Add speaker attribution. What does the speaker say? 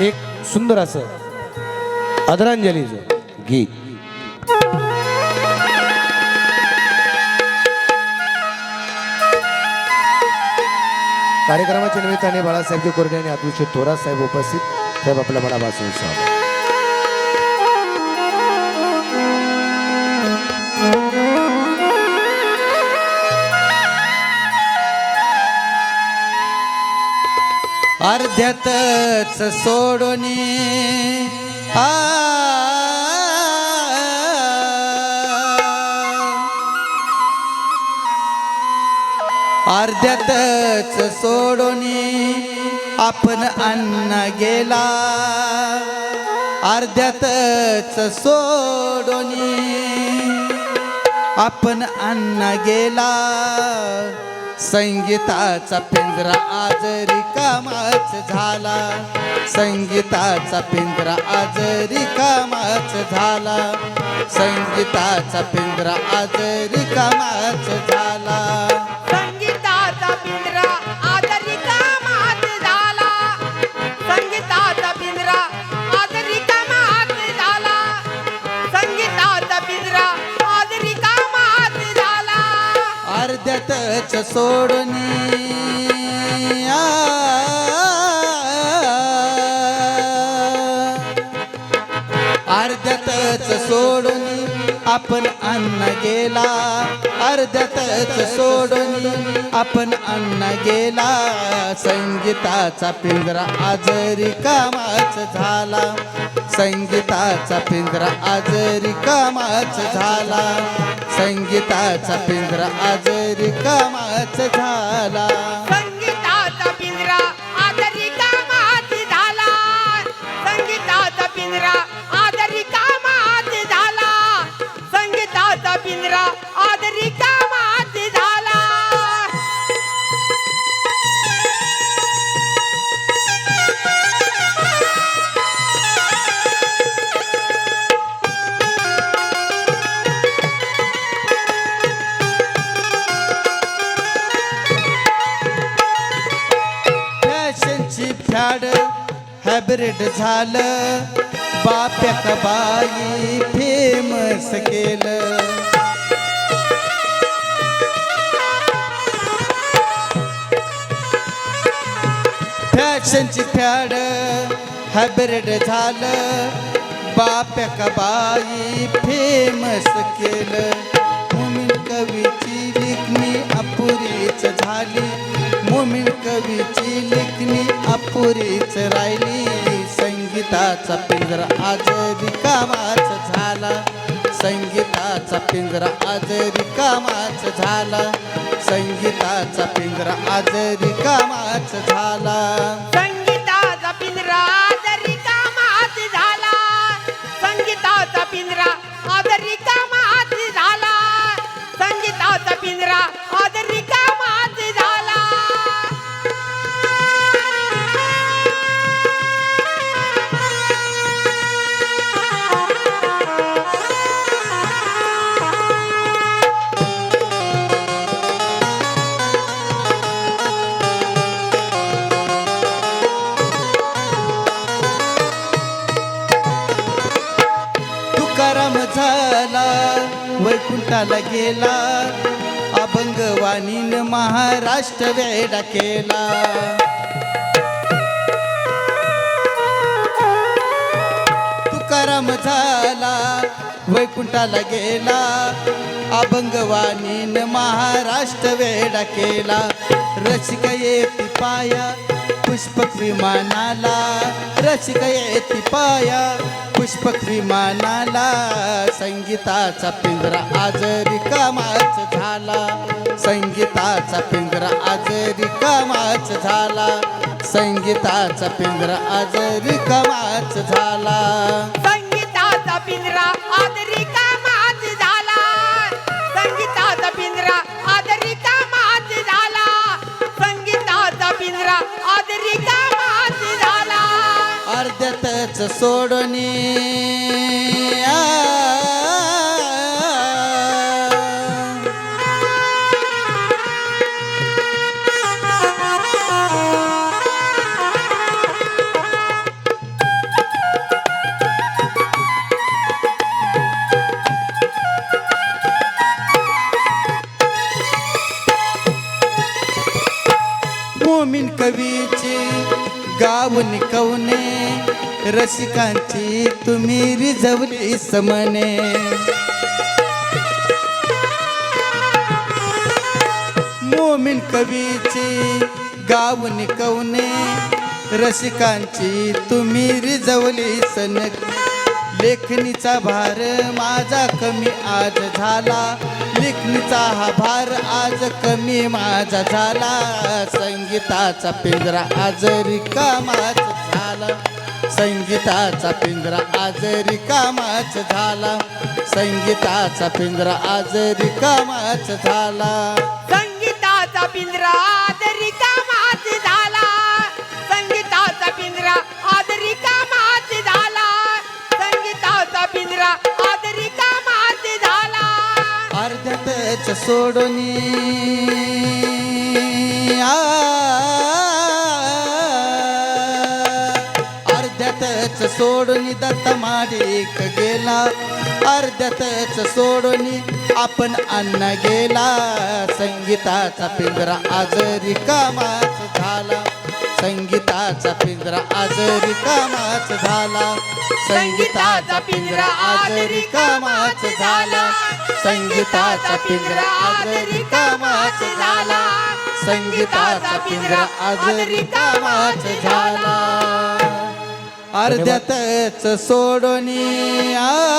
Speaker 1: एक सुंदर असं आदरांजलीचं गीत. कार्यक्रमाच्या निमित्ताने बाळासाहेबजी कोरडे आणि अतुलजी थोरात साहेब उपस्थित. साहेब आपल्या मनापासून स्वागत.
Speaker 2: अर्ध्यातच सोडून आ अर्ध्यातच सोडून आपण अन्न गेला अर्ध्यातच सोडून आपण अन्न गेला संगीताचा पिंजरा आज रिकामाच झाला. संगीताचा पिंजरा आज रिकामाच झाला. संगीताचा पिंजरा आज रिकामाच झाला. अर्ध्यातच सोडून अर्ध्यातच सोडून आपण अन्न गेला अर्ध्यातच सोडून आपण अन्न गेला संगीताचा पिंजरा आज रिकामाच झाला संगीताचा पिंजरा आज रिकामाच झाला संगीताचा पिंजरा आज रिकामाच झाला. झाड हायब्रिड झालं. बाप्याक बाई फेमस केलं. फॅशनची फॅड हायब्रिड झालं. बाप्याक बाई फेमस केलं. कवीची लिखणी अपुरीच झाली. मोमीन कवीची लिखणी अपुरीच राहिली. संगीताचा पिंजरा आज रिकामाच झाला. संगीताचा पिंजरा आज रिकामाच झाला. संगीताचा पिंजरा आज रिकामाच झाला.
Speaker 3: संगीताचा पिंजरा
Speaker 2: वैकुंठाला गेला. अभंगवाणीन महाराष्ट्र वेडा केला. तुकाराम झाला वैकुंठाला गेला. अभंगवाणीन महाराष्ट्र वेडा केला. रसिक येती पाया पुष्पक विमानाला रसिक येती पाया पुष्पक विमानाला संगीताचा पिंजरा आज रिकामाच झाला. संगीताचा पिंजरा आज रिकामाच झाला. संगीताचा पिंजरा आज रिकामाच झाला. नाच सोडून मोमीन गाऊन कवने? रसिकांची तुम्ही रिझवली समने. मोमिन कवीची गाऊन कवने? रसिकांची तुम्ही रिजवली सनक. लेखणीचा भार माझा कमी आज झाला. लेखणीचा हा भार आज कमी माझा झाला. संगीताचा पिंजरा आज रिकामाच झाला. संगीताचा पिंजरा आज रिकामाच झाला. संगीताचा पिंजरा आज रिकामाच झाला.
Speaker 3: संगीताचा पिंजरा आज रिका पिंजरा आदरी कामात झाला
Speaker 2: अर्ध्यातच सोडून अर्ध्यातच सोडून दत्त माडिक गेला अर्ध्यातच सोडून आपण अन्न गेला संगीताचा पिंजरा आज रिकामाच झाला संगीताचा पिंजरा आज रिकामाच झाला. संगीताचा पिंजरा आज रिकामाच झाला. संगीताचा पिंजरा आज रिकामाच झाला. संगीताचा पिंजरा आज रिकामाच झाला. अर्ध्यातच सोडून आ